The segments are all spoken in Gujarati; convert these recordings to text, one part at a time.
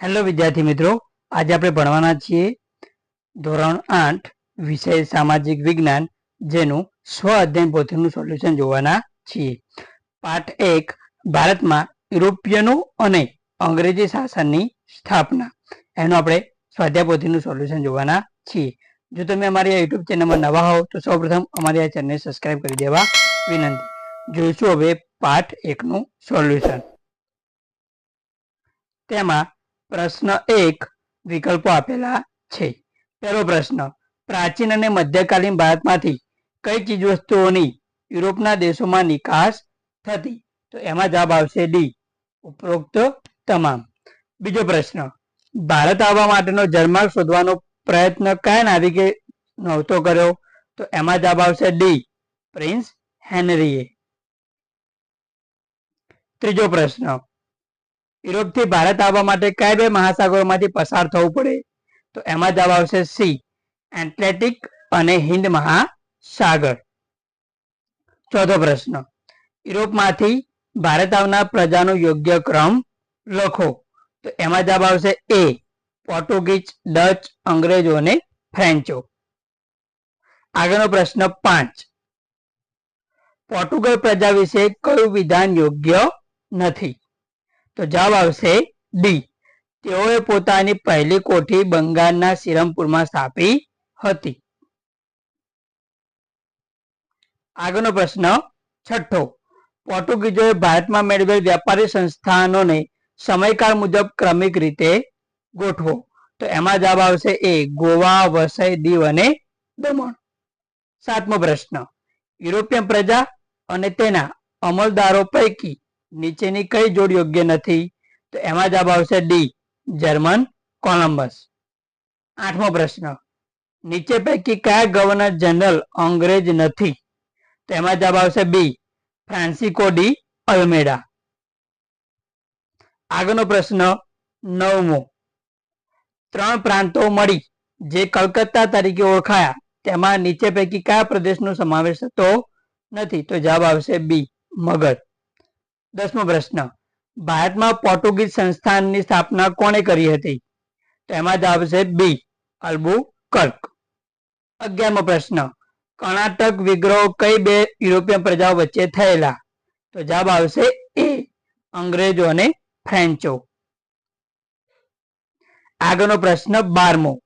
હેલો વિદ્યાર્થી મિત્રો. આજે આપણે ભણવાના છીએ ધોરણ આઠ, વિષય સામાજિક વિજ્ઞાન, જેનું સ્વ અધ્યયન પોથીનું સોલ્યુશન જોવાના છીએ. પાઠ એક, ભારતમાં યુરોપિયનો અને અંગ્રેજી શાસનની સ્થાપના. એનું આપણે સ્વાધ્યાય પોથીનું સોલ્યુશન જોવાના છીએ. જો તમે અમારી આ યુટ્યુબ ચેનલમાં નવા હોવ, તો સૌપ્રથમ અમારી આ ચેનલને સબસ્ક્રાઇબ કરી દેવા વિનંતી. જોઈશું હવે પાઠ એકનું સોલ્યુશન તેમાં પ્રશ્ન એક, વિકલ્પો આપેલા છે. પહેલો પ્રશ્ન, પ્રાચીન અને મધ્યકાલીન ભારતમાંથી કઈ ચીજવસ્તુઓની યુરોપના દેશોમાં નિકાસ થતી? તો એમાં જવાબ આવશે ડી, ઉપરોક્ત તમામ. બીજો પ્રશ્ન, ભારત આવવા માટેનો જળમાર્ગ શોધવાનો પ્રયત્ન કયા નાવિકે નહોતો કર્યો? તો એમાં જવાબ આવશે ડી, પ્રિન્સ હેનરીએ. ત્રીજો પ્રશ્ન યુરોપથી ભારત આવવા માટે કયા બે મહાસાગરોમાંથી પસાર થવું પડે? તો એમાં જવાબ આવશે સી એટલેટિક અને હિન્દ મહાસાગર. ચોથો પ્રશ્ન યુરોપમાંથી ભારત આવનાર પ્રજાનો યોગ્ય ક્રમ લખો. તો એમાં જવાબ આવશે એ, પોર્ટુગીઝ, ડચ, અંગ્રેજો અને ફ્રેન્ચો. આગળનો પ્રશ્ન પાંચ, પોર્ટુગલ પ્રજા વિશે કયું વિધાન યોગ્ય નથી? તો જવાબ આવશે ડી. તેઓએ પોતાની પહેલી કોઠી બંગાળના સિરમપુરમાં સ્થાપી હતી. આગળનો પ્રશ્ન છઠ્ઠો. પોર્ટુગીઝોએ ભારતમાં મેળવેલ વ્યાપારી સંસ્થાનોને સમયકાળ મુજબ ક્રમિક રીતે ગોઠવો. તો એમાં જવાબ આવશે એ, ગોવા, વસઈ, દીવ અને દમણ. સાતમો પ્રશ્ન. યુરોપિયન પ્રજા અને તેના અમલદારો પૈકી નીચેની કઈ જોડ યોગ્ય નથી, તો એમાં જવાબ આવશે ડી જર્મન કોલમ્બસ આઠમો પ્રશ્ન, નીચે પૈકી કયા ગવર્નર જનરલ અંગ્રેજ નથી? તો એમાં જવાબ આવશે બી ફ્રાન્સિકો ડી અલ્મેડા આગળનો પ્રશ્ન, નવમો, ત્રણ પ્રાંતો મળી, જે કલકત્તા તરીકે ઓળખાયા, તેમાં નીચે પૈકી કયા પ્રદેશનો સમાવેશ થતો નથી? તો જવાબ આવશે બી મગધ દસમો પ્રશ્ન. ભારતમાં પોર્ટુગીઝ સંસ્થાનની સ્થાપના કોણે કરી હતી? તેમાં જવાબ છે બી અલ્બુ કર્ક અગિયારમો પ્રશ્ન. કર્ણાટક વિગ્રહો કઈ બે યુરોપિયન પ્રજાઓ વચ્ચે થયેલા? તો જવાબ આવશે એ, અંગ્રેજો અને ફ્રેન્ચો. આગળનો પ્રશ્ન બારમો.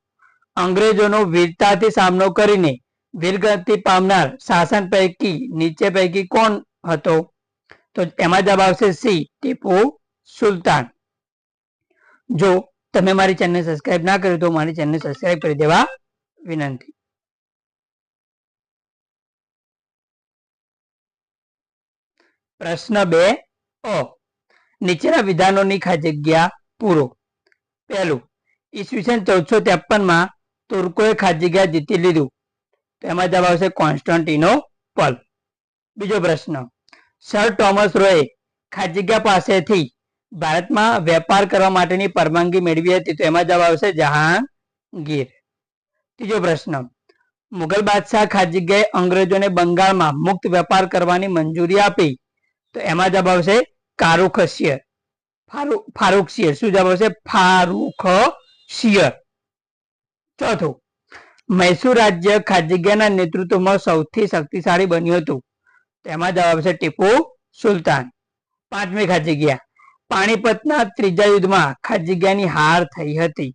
અંગ્રેજોનો વીરતાથી સામનો કરીને વીરગતિ પામનાર શાસન પૈકી નીચે પૈકી કોણ હતો? તો એમાં જવાબ આવશે સી, ટીપુ સુલતાન. જો તમે મારી ચેનલ સબસ્ક્રાઇબ ના કર્યું તો મારી ચેનલ સબસ્ક્રાઇબ કરી દેવા વિનંતી. પ્રશ્ન બે અ, નીચેના વિધાનોની ખા જગ્યા પૂરો. પહેલું, ઈસવીસન ચૌદસો ત્રેપનમાં તુર્કોએ ખાજગ્યા જીતી લીધું. તો એમાં જવાબ આવશે કોન્સ્ટન્ટિનો પલ બીજો પ્રશ્ન સર ટોમસ રોએ ખાજગ્યા પાસેથી ભારતમાં વેપાર કરવા માટેની પરવાનગી મેળવી હતી, તો એમાં જવાબ આવશે જહાંગીર. ત્રીજો પ્રશ્ન, મુગલ બાદશાહ ખાજગ્યાએ અંગ્રેજોને બંગાળમાં મુક્ત વેપાર કરવાની મંજૂરી આપી, તો એમાં જવાબ આવશે કારુખ શિયર ફારૂક શિયર શું જવાબ આવશે? ફારૂખ શિયર ચોથું, મૈસૂર રાજ્ય ખાજગ્યાના નેતૃત્વમાં સૌથી શક્તિશાળી બન્યું હતું. તેમાં જવાબ છે ટીપુ સુલતાન. પાંચમી ખાજગ્યા પાણીપતના ત્રીજા યુદ્ધમાં ખાજગ્યાની હાર થઈ હતી.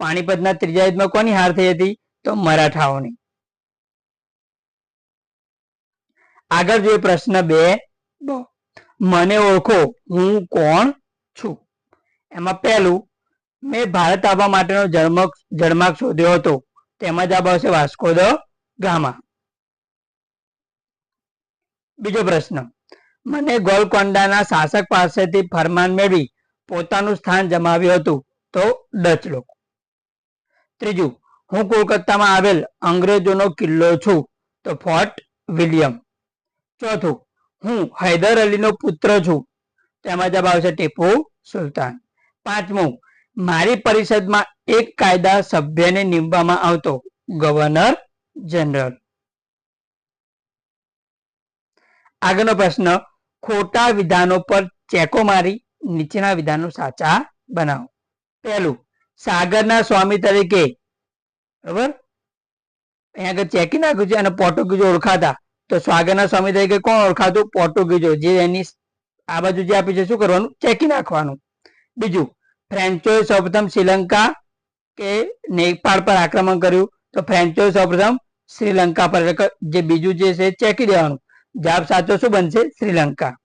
પાણીપતના ત્રીજા યુદ્ધમાં કોની હાર થઈ હતી? તો મરાઠાઓની. આગળ જોઈએ પ્રશ્ન બે. મને ઓળખો, હું કોણ છું? એમાં પહેલું, મેં ભારત આવવા માટેનો જળમક જળમાર્ગ શોધ્યો હતો. તેમાં જવાબ આવશે વાસ્કો દ ગામા. બીજો પ્રશ્ન. મને ગોલકોન્ડાના શાસક પાસેથી ફરમાન મેળવી પોતાનું સ્થાન જમાવ્યું હતું તો ડચ લોકો. ત્રીજું, હું કોલકાતામાં આવેલ અંગ્રેજોનો કિલ્લો છું તો ફોર્ટ વિલિયમ. ચોથું, હું હૈદર અલીનો પુત્ર છું તેમાં જવાબ આવશે ટીપુ સુલતાન. પાંચમું, મારી પરિષદમાં એક કાયદા સભ્યને નીમવામાં આવતો ગવર્નર જનરલ. આગળનો પ્રશ્ન, ખોટા વિધાનો પર ચેકો મારી, નીચેના વિધાનો સાચા બનાવો. પહેલું, સાગરના સ્વામી તરીકે, બરોબર? અહીંયા આગળ ચેકી નાખ્યું છે અને પોર્ટુગીઝો ઓળખાતા. તો સાગરના સ્વામી તરીકે કોણ ઓળખાતું? પોર્ટુગીઝો જે એની આ બાજુ જે આપી છે, શું કરવાનું? ચેકી નાખવાનું. બીજું, ફ્રેન્ચોએ સૌપ્રથમ શ્રીલંકા કે નેપાળ પર આક્રમણ કર્યું. તો ફ્રેન્ચોએ સૌપ્રથમ શ્રીલંકા પર, જે બીજું જે છે, ચેકી દેવાનું. જવાબ સાચો શું બનશે? શ્રીલંકા.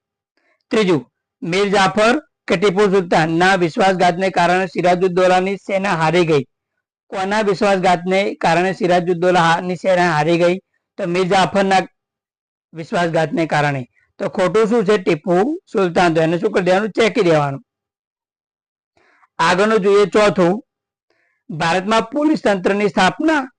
ત્રીજું, મીર જાફર કે ટીપુ સુલતાન ના વિશ્વાસઘાતને કારણે સિરાજુદ્દોલાની સેના હારી ગઈ. કોના વિશ્વાસઘાતને કારણે સિરાજુદ્દોલાની સેના હારી ગઈ? તો મીર જાફરના વિશ્વાસઘાતને કારણે. તો ખોટું શું છે? ટીપુ સુલતાન. તો એને શું કરી દેવાનું? ચેકી દેવાનું. આગળનું જોઈએ ચોથું, ભારતમાં પોલીસ તંત્રની સ્થાપના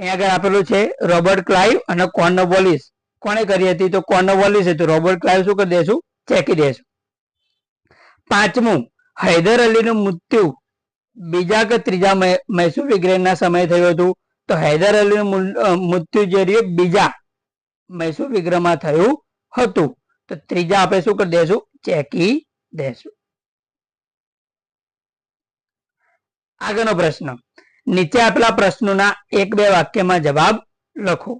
અહીંયા આગળ આપેલું છે રોબર્ટ ક્લાઇવ અને કોર્નવોલિસ કોણે કરી હતી? તો કોર્નોબોલિસ હતું. રોબર્ટ ક્લાઇવ શું કરી દેશું? ચેકી દેશું. પાંચમું, હૈદર અલીનું મૃત્યુ. બીજા કે ત્રીજા મૈસૂર વિગ્રહના સમયે થયું હતું. તો હૈદર અલીનું મૃત્યુ જે રહ્યું, બીજા મૈસૂર વિગ્રહમાં થયું હતું. તો ત્રીજા આપણે શું કરી દેશું? ચેકી દેશું. આગળનો પ્રશ્ન. નીચે આપેલા પ્રશ્નોના એક બે વાક્યમાં જવાબ લખો.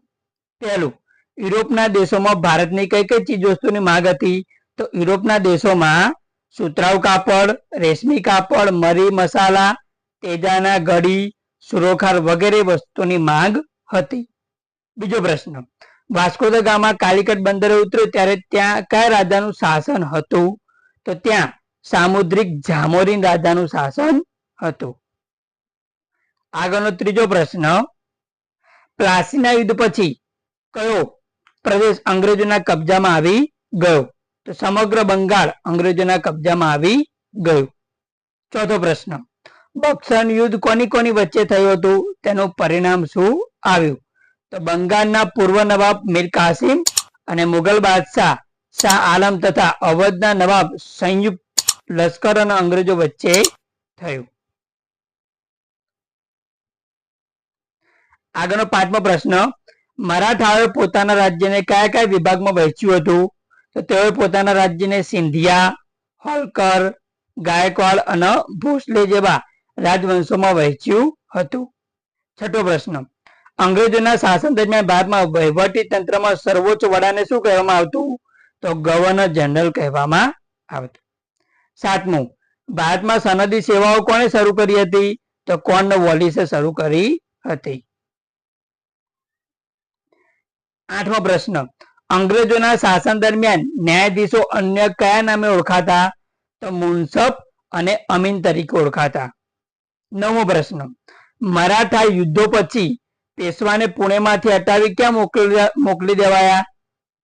પહેલું, યુરોપના દેશોમાં ભારતની કઈ કઈ ચીજવસ્તુની માંગ હતી? તો યુરોપના દેશોમાં સુતરાઉ કાપડ, રેશમી કાપડ, મરી મસાલા, તેજાના ઘડી સુરોખાર વગેરે વસ્તુની માંગ હતી. બીજો પ્રશ્ન, વાસ્કો દ ગામા કાલિકટ બંદરે ઉતર્યો ત્યારે ત્યાં કયા રાજાનું શાસન હતું? તો ત્યાં સામુદ્રિક જામોરીન રાજાનું શાસન હતું. આગળનો ત્રીજો પ્રશ્ન, પ્લાસીના યુદ્ધ પછી કયો પ્રદેશ અંગ્રેજોના કબજામાં આવી ગયો? તો સમગ્ર બંગાળ અંગ્રેજોના કબજામાં આવી ગયું. ચોથો પ્રશ્ન, બક્સર યુદ્ધ કોની કોની વચ્ચે થયું હતું? તેનું પરિણામ શું આવ્યું? તો બંગાળના પૂર્વ નવાબ મીર કાસિમ અને મુગલ બાદશાહ શાહ આલમ તથા અવધના નવાબ સંયુક્ત લશ્કર અને અંગ્રેજો વચ્ચે થયું. આગળનો પાંચમો પ્રશ્ન, મરાઠાઓએ પોતાના રાજ્યને કયા કયા વિભાગમાં વહેંચ્યું હતું? તો તેઓએ પોતાના રાજ્યને સિંધિયા, હોલકર, ગાયકવાડ અને ભોસલે જેવા રાજવંશોમાં વહેંચ્યું હતું. છઠ્ઠો પ્રશ્ન, અંગ્રેજોના શાસન દરમિયાન ભારતમાં વહીવટી તંત્રમાં સર્વોચ્ચ વડાને શું કહેવામાં આવતું? તો ગવર્નર જનરલ કહેવામાં આવતું. સાતમું, ભારતમાં સનદી સેવાઓ કોણે શરૂ કરી હતી? તો કોર્ન વોલિસે શરૂ કરી હતી. આઠમો પ્રશ્ન. અંગ્રેજોના શાસન દરમિયાન ન્યાયાધીશો અન્ય કયા નામે ઓળખાતા? તો મુનસફ અને અમીન તરીકે ઓળખાતા. નવમો પ્રશ્ન. મરાઠા યુદ્ધો પછી પેશવાને પુણેમાંથી હટાવી ક્યાં મોકલી મોકલી દેવાયા?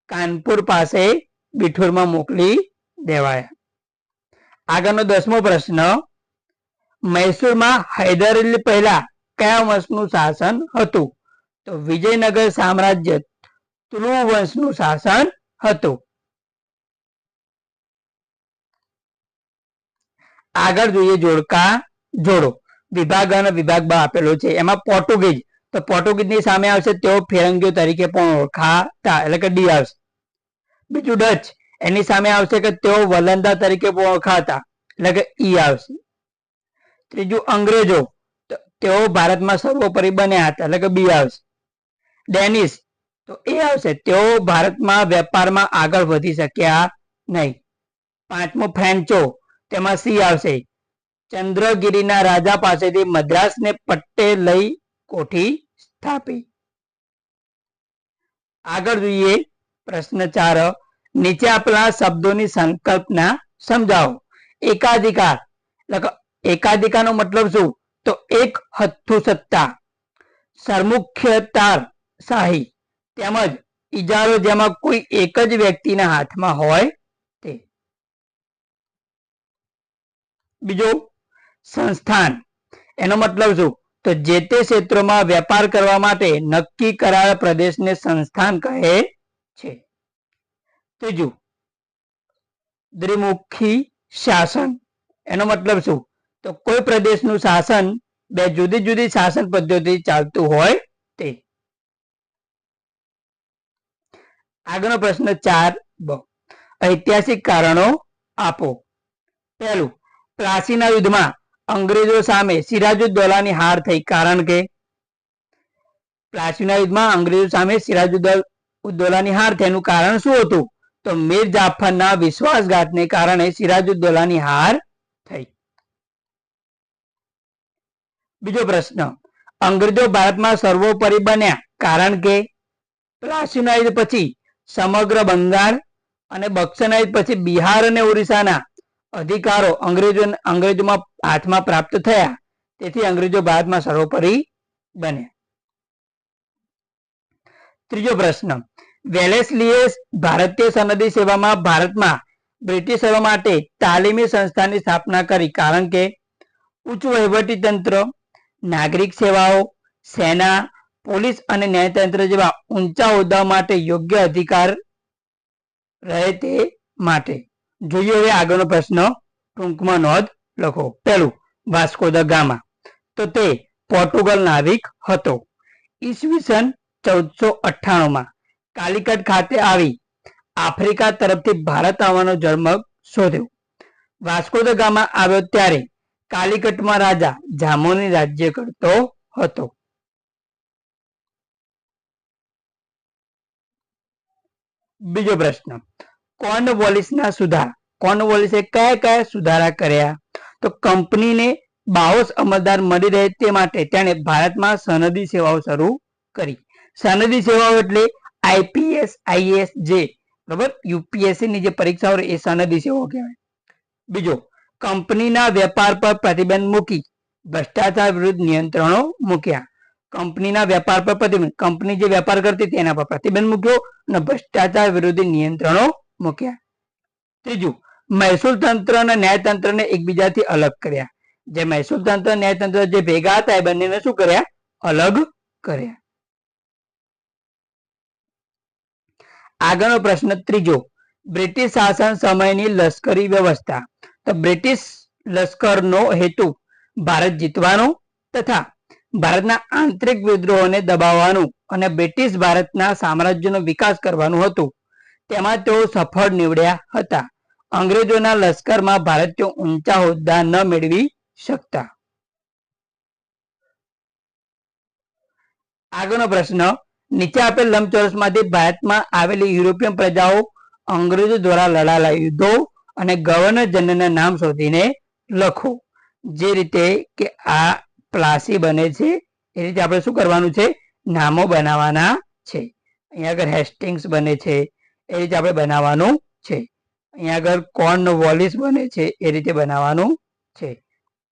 કાનપુર પાસે બિઠુરમાં મોકલી દેવાયા. આગળનો દસમો પ્રશ્ન. મૈસૂરમાં હૈદર અલી પહેલા કયા વંશનું શાસન હતું? તો વિજયનગર સામ્રાજ્ય તુલુ શાસન હતું. આગળ જોઈએ જોડકા જોડો. વિભાગ અને વિભાગ આપેલો છે. એમાં પોર્ટુગીઝ. તો પોર્ટુગીઝની સામે આવશે તેઓ ફેરંગીઓ તરીકે પણ ઓળખાતા, એટલે કે ડી આવશે. બીજું ડચ. એની સામે આવશે કે તેઓ વલંદા તરીકે પણ ઓળખાતા, એટલે કે ઈ આવશે. ત્રીજું અંગ્રેજો. તેઓ ભારતમાં સર્વોપરી બન્યા હતા, એટલે કે બી આવશે. ડેનિશ. તો એ આવશે. તેઓ ભારતમાં વેપારમાં આગળ વધી શક્યા નહીં. પાંચમો ફ્રેન્ચો તેમાં સી આવશે. ચંદ્રગીરીના રાજા પાસેથી મદ્રાસને પટ્ટે લઈ કોઠી સ્થાપી. આગળ જોઈએ પ્રશ્ન ચાર. નીચે આપેલા શબ્દોની સંકલ્પના સમજાવો. એકાધિકાર. એકાધિકાર નો મતલબ શું? તો એક હથ્થુ સત્તા સરમુખ્યતાર શાહી. તેમજ ઇજારો જેમાં કોઈ એક જ વ્યક્તિના હાથમાં હોય તે. બીજું સંસ્થાન. એનો મતલબ શું? તો જે તે ક્ષેત્રોમાં વેપાર કરવા માટે નક્કી કરાયેલ પ્રદેશને સંસ્થાન કહે છે. ત્રીજું, દ્વિમુખી શાસન. એનો મતલબ શું? તો કોઈ પ્રદેશનું શાસન બે જુદી જુદી શાસન પદ્ધતિ ચાલતું હોય તે આગળનો પ્રશ્ન ચાર બ. ઐતિહાસિક કારણો આપો. પહેલું પ્લાસીના યુદ્ધમાં અંગ્રેજો સામે સિરાજુદ્દૌલાની હાર થઈ. કારણ કે? પ્લાસીના યુદ્ધમાં અંગ્રેજો સામે સિરાજુદ્દૌલાની હાર થયાનું કારણ શું હતું? તો મીર જાફરના વિશ્વાસઘાતને કારણે સિરાજુદ્દૌલાની હાર થઈ. બીજો પ્રશ્ન, અંગ્રેજો ભારતમાં સર્વોપરી બન્યા. કારણ કે? પ્લાસીના યુદ્ધ પછી સમગ્ર બંગાળ અને બક્સરના પછી બિહાર અને ઓરિસ્સાના અધિકારો અંગ્રેજો અંગ્રેજોમાં હાથમાં પ્રાપ્ત થયા. તેથી અંગ્રેજો ભારતમાં સર્વોપરી બન્યા. ત્રીજો પ્રશ્ન. વેલેસલીએ ભારતીય સનદી સેવામાં ભારતમાં બ્રિટિશ સેવા માટે તાલીમી સંસ્થાની સ્થાપના કરી. કારણ કે ઉચ્ચ વહીવટી તંત્ર નાગરિક સેવાઓ, સેના પોલીસ અને ન્યાયતંત્ર જેવા ઊંચા હોદ્દા માટે યોગ્ય અધિકાર રહે તે માટે. જોઈએ હવે આગળનો પ્રશ્ન. ટૂંકમાં નોંધ લખો. પહેલું, વાસ્કો દ ગામા. તો તે પોર્ટુગલ નાવિક હતો. ઈસવીસન ચૌદસો અઠ્ઠાણું માં કાલિકટ ખાતે આવી આફ્રિકા તરફથી ભારત આવવાનો જળમગ શોધ્યો. વાસ્કો દ ગામા આવ્યો ત્યારે કાલિકટમાં રાજા જામોની રાજ્ય કરતો હતો. બીજો પ્રશ્ન. કોર્નવોલિસના સુધાર? કોર્નવોલિસે કયા કયા સુધારા કર્યા? તો કંપનીને બાવોસ અમલદાર મળી રહે તે માટે તેણે ભારતમાં સનદી સેવાઓ શરૂ કરી. સનદી સેવાઓ એટલે આઈપીએસ આઈએસ જે, બરાબર? યુપીએસસી ની જે પરીક્ષાઓ એ સનદી સેવાઓ કહેવાય. બીજો, કંપનીના વેપાર પર પ્રતિબંધ મૂકી. ભ્રષ્ટાચાર વિરુદ્ધ નિયંત્રણો મૂક્યા. કંપનીના વેપાર પર પ્રતિબંધ. કંપની જે વેપાર કરતી તેના પર પ્રતિબંધ મૂક્યો અને ભ્રષ્ટાચાર વિરોધી નિયંત્રણો મૂક્યા. ત્રીજું, મહેસૂલ તંત્ર અને ન્યાયતંત્રને એકબીજાથી અલગ કર્યા. જે મહેસૂલ તંત્ર ન્યાયતંત્ર જે ભેગા હતા એ બંનેને શું કર્યા? અલગ કર્યા. આગળનો પ્રશ્ન ત્રીજો, બ્રિટિશ શાસન સમયની લશ્કરી વ્યવસ્થા. તો બ્રિટિશ લશ્કરનો હેતુ ભારત જીતવાનો તથા ભારતના આંતરિક વિદ્રોહોને દબાવવાનું અને બ્રિટિશ ભારતના સામ્રાજ્યનો વિકાસ કરવાનું હતું. તેમાં તેઓ સફળ નીવડ્યા હતા. અંગ્રેજોના લશ્કરમાં ભારતીયો ઊંચા હોદ્દા ન મેળવી શકતા. આગળનો પ્રશ્ન, નીચે આપેલ લંબચોરસમાંથી ભારતમાં આવેલી યુરોપિયન પ્રજાઓ અંગ્રેજો દ્વારા લડાયેલા યુદ્ધો અને ગવર્નર જનરલના નામ શોધીને લખો. જે રીતે કે આ પ્લાસી બને છે. એ રીતે આપણે શું કરવાનું છે? નામો બનાવવાના છે. અહીંયા આગળ હેસ્ટિંગ્સ બને છે. એ રીતે આપણે બનાવવાનું છે. અહીંયા આગળ કોર્ન વોલિસ બને છે. એ રીતે બનાવવાનું છે.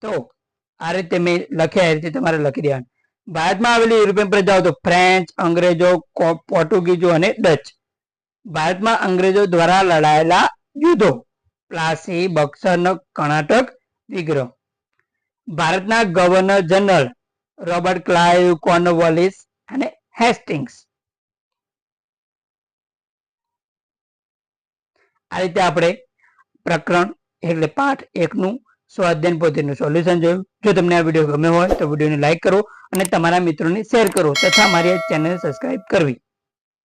તો આ રીતે મેં લખ્યા, એ રીતે તમારે લખી દેવાનું. ભારતમાં આવેલી યુરોપિયન પ્રજાઓ તો ફ્રેન્ચ, અંગ્રેજો પોર્ટુગીઝો અને ડચ. ભારતમાં અંગ્રેજો દ્વારા લડાયેલા યુદ્ધો. પ્લાસી, બક્સર કર્ણાટક વિગ્રહ. ભારતના governor general Robert Clive Cornwallis અને હેસ્ટિંગ્સ. આ રીતે આપણે પ્રકરણ એટલે પાઠ એકનું સ્વાધ્યાયન પોતેનું સોલ્યુશન જોયું. જો તમને આ વીડિયો ગમ્યો હોય તો વિડીયોને લાઇક કરો અને તમારા મિત્રોને શેર કરો તથા મારી ચેનલને સબસ્ક્રાઇબ કરવી.